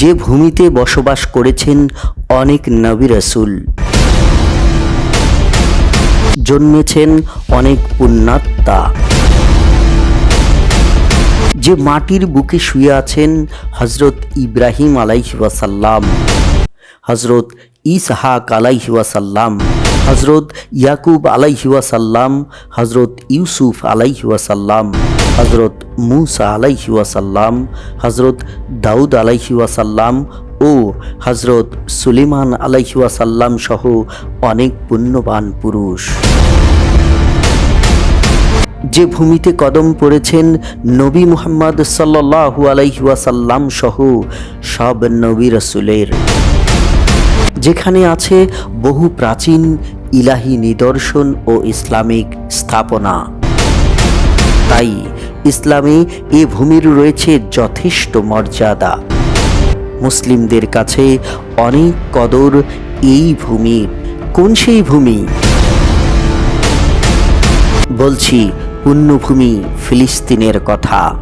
যে ভূমিতে বসবাস করেছেন অনেক নবী রসুল। জন্মেছেন অনেক পুণ্যাত্মা যে মাটির বুকে শুয়ে আছেন হজরত ইব্রাহিম আলাইহি ওয়াসাল্লাম হজরত ইসহাক আলাইহি ওয়াসাল্লাম হজরত ইয়াকুব আলাইহি ওয়াসাল্লাম হজরত ইউসুফ আলাইহি ওয়াসাল্লাম। হজরত মুসা আলাইহি ওয়াসাল্লাম হজরত দাউদ আলাইহি ওয়াসাল্লাম ও হজরত সুলেমান আলাইহি ওয়াসাল্লাম সহ অনেক পুণ্যবান পুরুষ। যে ভূমিতে কদম পড়েছেন নবী মুহাম্মদ সাল্লাল্লাহু আলাইহি ওয়াসাল্লাম সহ সব নবী রসুলের। যেখানে আছে বহু প্রাচীন ইলাহি নিদর্শন ও ইসলামিক স্থাপনা। তাই ইসলামে এ ভূমির রয়েছে যথেষ্ট মর্যাদা। মুসলিমদের কাছে অনেক কদর এই ভূমির কোন সেই ভূমি? বলছি, পুণ্যভূমি ফিলিস্তিনের কথা।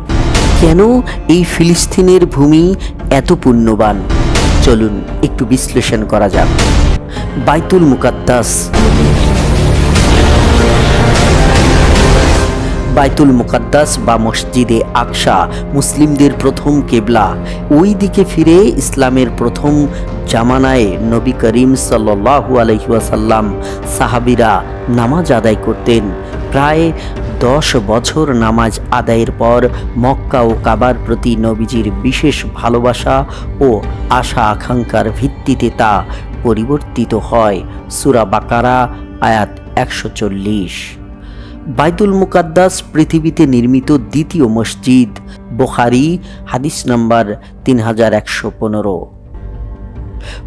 কেন এই ফিলিস্তিনের ভূমি এত পুণ্যবান? চলুন একটু বিশ্লেষণ করা যাক। বাইতুল মুকাদ্দাস। বাইতুল মুকাদ্দাস বা মসজিদে আকশা মুসলিমদের প্রথম কেবলা। ওই দিকে ফিরে ইসলামের প্রথম জামানায় নবী করিম সাল্লাহু আলহিউসাল্লাম সাহাবিরা নামাজ আদায় করতেন। প্রায় দশ বছর নামাজ আদায়ের পর মক্কা ও কাবার প্রতি নবীজির বিশেষ ভালোবাসা ও আশা আকাঙ্ক্ষার ভিত্তিতে তা পরিবর্তিত হয়। সুরা বাকারা, আয়াত একশো চল্লিশ। বাইতুল মুকাদ্দাস পৃথিবীতে নির্মিত দ্বিতীয় মসজিদ, বোখারি, হাদিস নাম্বার তিন হাজার একশো পনেরো।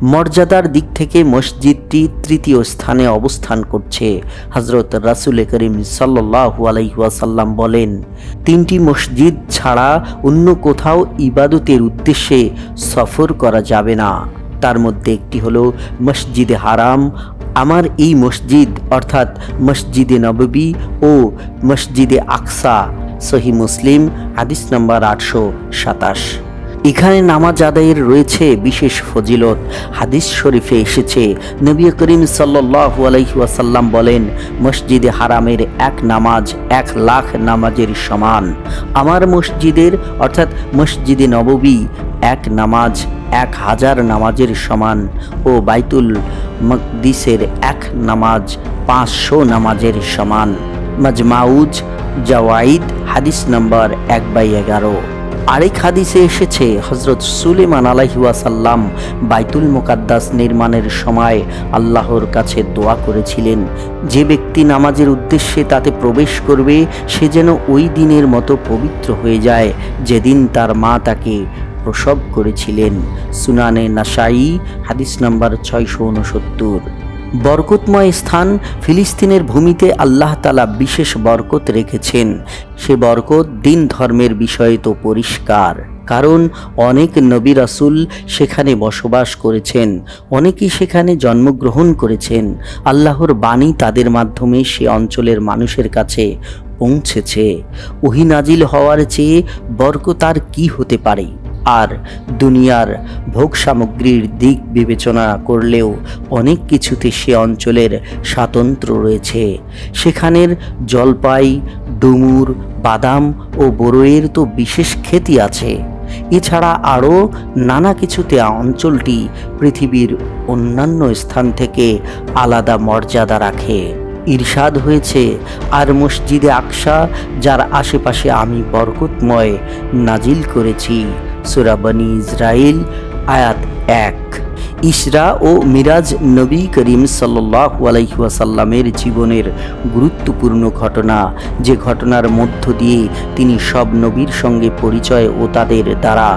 মর্যাদার দিক থেকে মসজিদটি তৃতীয় স্থানে অবস্থান করছে হজরত রাসুল করিম সাল্লাহু আলাইহাসাল্লাম বলেন। তিনটি মসজিদ ছাড়া অন্য কোথাও ইবাদতের উদ্দেশ্যে সফর করা যাবে না। তার মধ্যে একটি হলো মসজিদে হারাম। আমার এই মসজিদ অর্থাৎ মসজিদে নববী ও মসজিদে আকসা, সহি মুসলিম, হাদিস নম্বর আটশো সাতাশ। এখানে নামাজ আদায়ের রয়েছে বিশেষ ফজিলত। হাদিস শরীফে এসেছে, নবী করিম সাল্লাহু আলাইসাল্লাম বলেন, মসজিদে হারামের এক নামাজ এক লাখ নামাজের সমান। আমার মসজিদের অর্থাৎ মসজিদে নববী এক নামাজ এক হাজার নামাজের সমান ও বাইতুল মকদিসের এক নামাজ পাঁচশো নামাজের সমান। মজমাউজ জওয়াইদ হাদিস নম্বর এক বাই এগারো। আরেক হাদিসে এসেছে হজরত সুলেমান আলাহিওয়াসাল্লাম বাইতুল মোকাদ্দাস নির্মাণের সময় আল্লাহর কাছে দোয়া করেছিলেন। যে ব্যক্তি নামাজের উদ্দেশ্যে তাতে প্রবেশ করবে, সে যেন ওই দিনের মতো পবিত্র হয়ে যায়, যেদিন তার মা তাকে প্রসব করেছিলেন সুনানে নাসাই, হাদিস নাম্বার ছয়শো উনসত্তর। বরকতময় স্থান ফিলিস্তিনের ভূমিতে আল্লাহ তালা বিশেষ বরকত রেখেছেন। সে বরকত দিন ধর্মের বিষয়ে তো পরিষ্কার। কারণ অনেক নবী রাসুল সেখানে বসবাস করেছেন, অনেকেই সেখানে জন্মগ্রহণ করেছেন। আল্লাহর বাণী তাদের মাধ্যমে সে অঞ্চলের মানুষের কাছে পৌঁছেছে। ওহি নাজিল হওয়ার চেয়ে বরকত আর কি হতে পারে? আর দুনিয়ার ভোগ সামগ্রীর দিক বিবেচনা করলেও অনেক কিছুতে সে অঞ্চলের স্বাতন্ত্র রয়েছে। সেখানের জলপাই, ডুমুর, বাদাম ও বড়ইয়ের তো বিশেষ খ্যাতি আছে। এছাড়া আরও নানা কিছুতে অঞ্চলটি পৃথিবীর অন্যান্য স্থান থেকে আলাদা মর্যাদা রাখে। ইরশাদ হয়েছে আর মসজিদে আকসা, যার আশেপাশে আমি বরকতময় নাজিল করেছি। সুরাবানি ইসরায়েল আয়াত এক। ইসরা ও মিরাজ নবী করিম সাল্লাহু আলাইহাসাল্লামের জীবনের গুরুত্বপূর্ণ ঘটনা। যে ঘটনার মধ্য দিয়ে তিনি সব নবীর সঙ্গে পরিচয় ও তাদের দ্বারা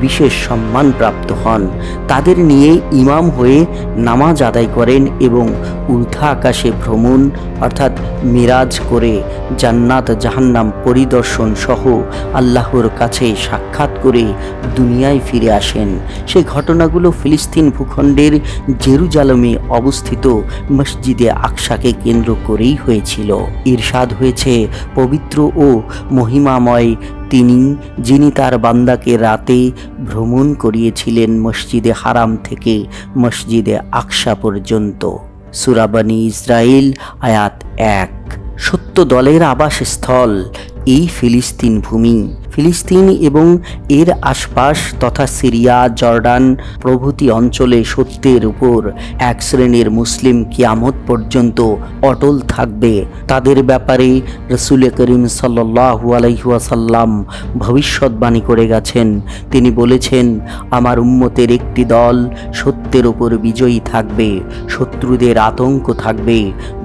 বিশেষ সম্মান প্রাপ্ত হন। তাদের নিয়ে ইমাম হয়ে নামাজ আদায় করেন এবং ঊর্ধ্বা আকাশে ভ্রমণ, অর্থাৎ মিরাজ করে জান্নাত জাহান্নাম পরিদর্শন সহ আল্লাহর কাছে সাক্ষাৎ করে দুনিয়ায় ফিরে আসেন। সেই ঘটনাগুলো ফিলিস্তিন ভূখ ভূখণ্ডের জেরুজালমে অবস্থিত মসজিদে আকসাকে কেন্দ্র করেই হয়েছিল। ইরশাদ হয়েছে পবিত্র ও মহিমাময় তিনি, যিনি তার বান্দাকে রাতে ভ্রমণ করিয়েছিলেন মসজিদে হারাম থেকে মসজিদে আকসা পর্যন্ত। সুরাবানি ইসরায়েল আয়াত এক। সত্য দলের আবাসস্থল এই ফিলিস্তিন ভূমি। ফিলিস্তিন এবং এর আশপাশ তথা সিরিয়া, জর্ডান প্রভৃতি অঞ্চলে সত্যের উপর এক শ্রেণির মুসলিম কিয়ামত পর্যন্ত অটল থাকবে। তাদের ব্যাপারে রসুল করিম সাল্লু আলাইহাসাল্লাম ভবিষ্যৎবাণী করে গেছেন। তিনি বলেছেন, আমার উম্মতের একটি দল সত্যের উপর বিজয়ী থাকবে, শত্রুদের আতঙ্ক থাকবে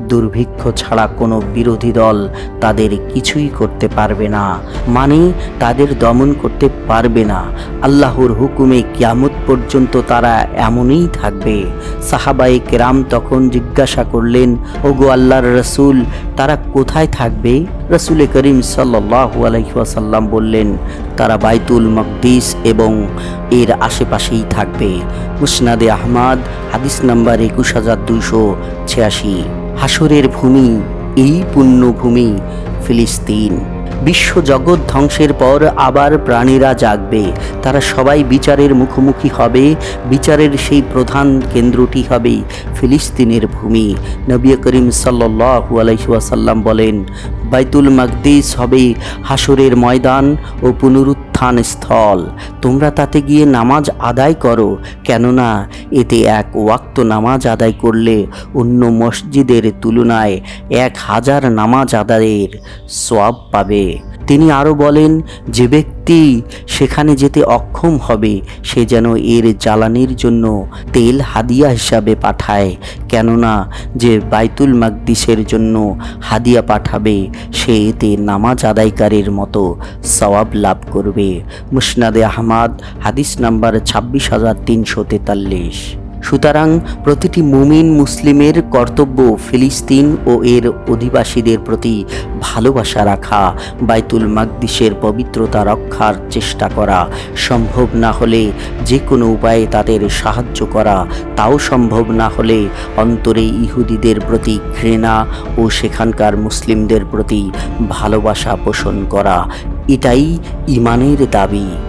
দুর্ভিক্ষ ছাড়া কোনো বিরোধী দল তাদের কিছুই করতে পারবে না। মানে তাদের দমন করতে পারবে না। আল্লাহর হুকুমে কিয়ামত পর্যন্ত তারা এমনই থাকবে। সাহাবায়ে কেরাম তখন জিজ্ঞাসা করলেন, ওগো আল্লাহর রসুল, তারা কোথায় থাকবে? রসুল করিম সাল্লাহু আলহিহাসাল্লাম বললেন, তারা বাইতুল মকদিস এবং এর আশেপাশেই থাকবে। মুসনাদে আহমাদ, হাদিস নাম্বার একুশ হাজার দুইশো ছিয়াশি। হাসরের ভূমি, এই পুণ্যভূমি ফিলিস্তিন। বিশ্ব জগৎ ধ্বংসের পর আবার প্রাণীরা জাগবে। তারা সবাই বিচারের মুখোমুখি হবে, বিচারের সেই প্রধান কেন্দ্রটি হবে ফিলিস্তিনের ভূমি। নবী করিম সাল্লু আলাইসাল্লাম বলেন, বাইতুল মাকদিস হবে হাসরের ময়দান ও পুনরুত্থান স্থল। তোমরা তাতে গিয়ে নামাজ আদায় করো, কেননা এতে এক ওয়াক্ত নামাজ আদায় করলে অন্য মসজিদের তুলনায় এক হাজার নামাজ আদায়ের সোয়াব পাবে। তিনি আরও বলেন, যে ব্যক্তি সেখানে যেতে অক্ষম হবে, সে যেন এর জ্বালানির জন্য তেল হাদিয়া হিসাবে পাঠায়। কেননা, যে বাইতুল মাকদিসের জন্য হাদিয়া পাঠাবে, সে এতে নামাজ আদায়কারীর মতো সওয়াব লাভ করবে। মুসনাদে আহমাদ, হাদিস নাম্বার ছাব্বিশ হাজার তিনশো তেতাল্লিশ। সুতরাং প্রতিটি মুমিন মুসলিমের কর্তব্য ফিলিস্তিন ও এর অধিবাসীদের প্রতি ভালোবাসা রাখা, বাইতুল মাকদিসের পবিত্রতা রক্ষার চেষ্টা করা সম্ভব না হলে যে কোনো উপায়ে তাদের সাহায্য করা তাও সম্ভব না হলে অন্তরে ইহুদিদের প্রতি ঘৃণা ও সেখানকার মুসলিমদের প্রতি ভালোবাসা পোষণ করা। এটাই ইমানের দাবি।